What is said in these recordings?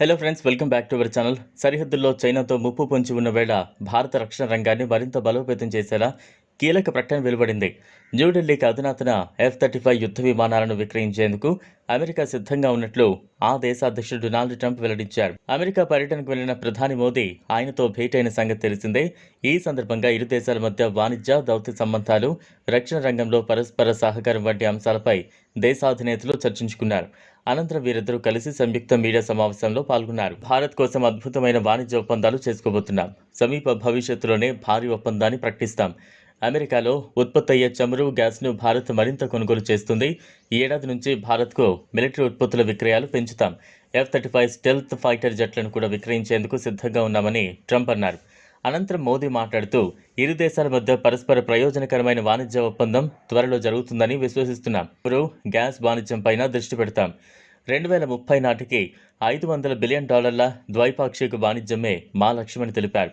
Hello friends welcome back to our channel సరిహద్దుల్లో చైనాతో ముప్పు పొంచి ఉన్న వేళ భారత రక్షణ రంగాన్ని మరింత బలోపేతం చేసేలా కీలక ప్రకటన వెలువడింది. న్యూఢిల్లీకి అధునాతన ఎఫ్ థర్టీ ఫైవ్ యుద్ధ విమానాలను విక్రయించేందుకు అమెరికా సిద్ధంగా ఉన్నట్లు ఆ దేశ అధ్యక్షుడు డొనాల్డ్ ట్రంప్ వెల్లడించారు. అమెరికా పర్యటనకు వెళ్ళిన ప్రధాని మోదీ ఆయనతో భేటైన సంగతి తెలిసిందే. ఈ సందర్భంగా ఇరు దేశాల మధ్య వాణిజ్య దౌత్య సంబంధాలు రక్షణ రంగంలో పరస్పర సహకారం వంటి అంశాలపై దేశాధినేతలు చర్చించుకున్నారు. అనంతరం వీరిద్దరూ కలిసి సంయుక్త మీడియా సమావేశంలో పాల్గొన్నారు. భారత్ కోసం అద్భుతమైన వాణిజ్య ఒప్పందాలు చేసుకోబోతున్నాం. సమీప భవిష్యత్తులోనే భారీ ఒప్పందాన్ని ప్రకటిస్తాం. అమెరికాలో ఉత్పత్తి అయ్యే చమురు గ్యాస్ను భారత్ మరింత కొనుగోలు చేస్తుంది. ఈ ఏడాది నుంచి భారత్కు మిలిటరీ ఉత్పత్తుల విక్రయాలు పెంచుతాం. F thirty five stealth fighter జట్లను కూడా విక్రయించేందుకు సిద్ధంగా ఉన్నామని ట్రంప్ అన్నారు. అనంతరం మోదీ మాట్లాడుతూ ఇరు దేశాల మధ్య పరస్పర ప్రయోజనకరమైన వాణిజ్య ఒప్పందం త్వరలో జరుగుతుందని విశ్వసిస్తున్నాం. ఇప్పుడు గ్యాస్ వాణిజ్యంపైన దృష్టి పెడతాం. రెండు వేల ముప్పై నాటికి ఐదు వందల బిలియన్ డాలర్ల ద్వైపాక్షిక వాణిజ్యమే మా లక్ష్యమని తెలిపారు.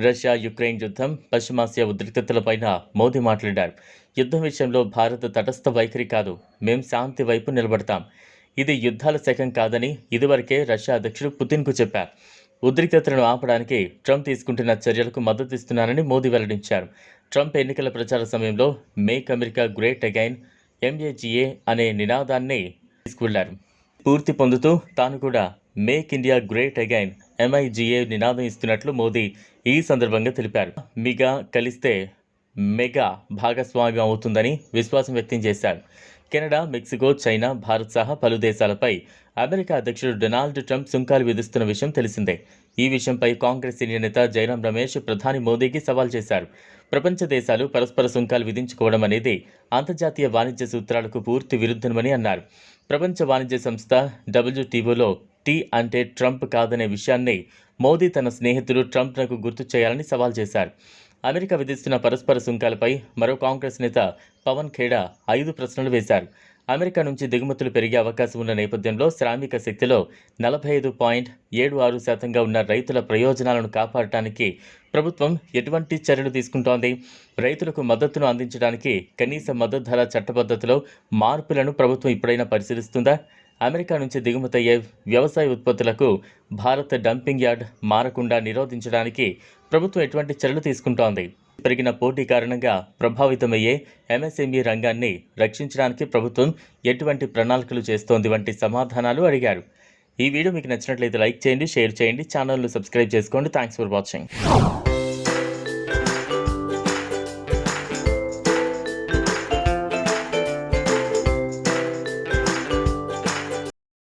రష్యా యుక్రెయిన్ యుద్ధం పశ్చిమాసియా ఉద్రిక్తతలపైన మోదీ మాట్లాడారు. యుద్ధం విషయంలో భారత్ తటస్థ వైఖరి కాదు మేం శాంతి వైపు నిలబడతాం. ఇది యుద్ధాల శకం కాదని ఇదివరకే రష్యా అధ్యక్షుడు పుతిన్కు చెప్పారు. ఉద్రిక్తతలను ఆపడానికి ట్రంప్ తీసుకుంటున్న చర్యలకు మద్దతిస్తున్నారని మోదీ వెల్లడించారు. ట్రంప్ ఎన్నికల ప్రచార సమయంలో make America great again MAGA అనే నినాదాన్ని తీసుకువెళ్ళారు. పూర్తి పొందుతూ తాను కూడా make India great again MIGA నినాదం ఇస్తున్నట్లు మోదీ ఈ సందర్భంగా తెలిపారు. మిగా కలిస్తే మెగా భాగస్వామ్యం అవుతుందని విశ్వాసం వ్యక్తం చేశారు. కెనడా మెక్సికో చైనా భారత్ సహా పలు దేశాలపై అమెరికా అధ్యక్షుడు డొనాల్డ్ ట్రంప్ సుంకాలు విధిస్తున్న విషయం తెలిసిందే. ఈ విషయంపై కాంగ్రెస్ సీనియర్ నేత జైరాం రమేష్ ప్రధాని మోదీకి సవాల్ చేశారు. ప్రపంచ దేశాలు పరస్పర సుంకాలు విధించుకోవడం అనేది అంతర్జాతీయ వాణిజ్య సూత్రాలకు పూర్తి విరుద్ధమని అన్నారు. ప్రపంచ వాణిజ్య సంస్థ డబ్ల్యూటీఓలో టీ అంటే ట్రంప్ కాదనే విషయాన్ని మోదీ తన స్నేహితుడు ట్రంప్నకు గుర్తు చేయాలని సవాల్ చేశారు. అమెరికా విధిస్తున్న పరస్పర సుంకాలపై మరో కాంగ్రెస్ నేత పవన్ ఖేడా ఐదు ప్రశ్నలు వేశారు. అమెరికా నుంచి దిగుమతులు పెరిగే అవకాశం ఉన్న నేపథ్యంలో శ్రామిక శక్తిలో నలభై ఐదు పాయింట్ ఏడు ఆరు శాతంగా ఉన్న రైతుల ప్రయోజనాలను కాపాడటానికి ప్రభుత్వం ఎటువంటి చర్యలు తీసుకుంటోంది? రైతులకు మద్దతును అందించడానికి కనీస మద్దతు ధర చట్టబద్ధతలో మార్పులను ప్రభుత్వం ఇప్పుడైనా పరిశీలిస్తుందా? అమెరికా నుంచి దిగుమతయ్యే వ్యవసాయ ఉత్పత్తులకు భారత్ డంపింగ్ యార్డ్ మారకుండా నిరోధించడానికి ప్రభుత్వం ఎటువంటి చర్యలు తీసుకుంటోంది? పెరిగిన పోటీ కారణంగా ప్రభావితమయ్యే ఎంఎస్ఎంఈ రంగాన్ని రక్షించడానికి ప్రభుత్వం ఎటువంటి ప్రణాళికలు చేస్తోంది వంటి సమాధానాలు అడిగారు. ఈ వీడియో మీకు నచ్చినట్లయితే లైక్ చేయండి షేర్ చేయండి ఛానల్ను సబ్స్క్రైబ్ చేసుకోండి. Thanks for watching.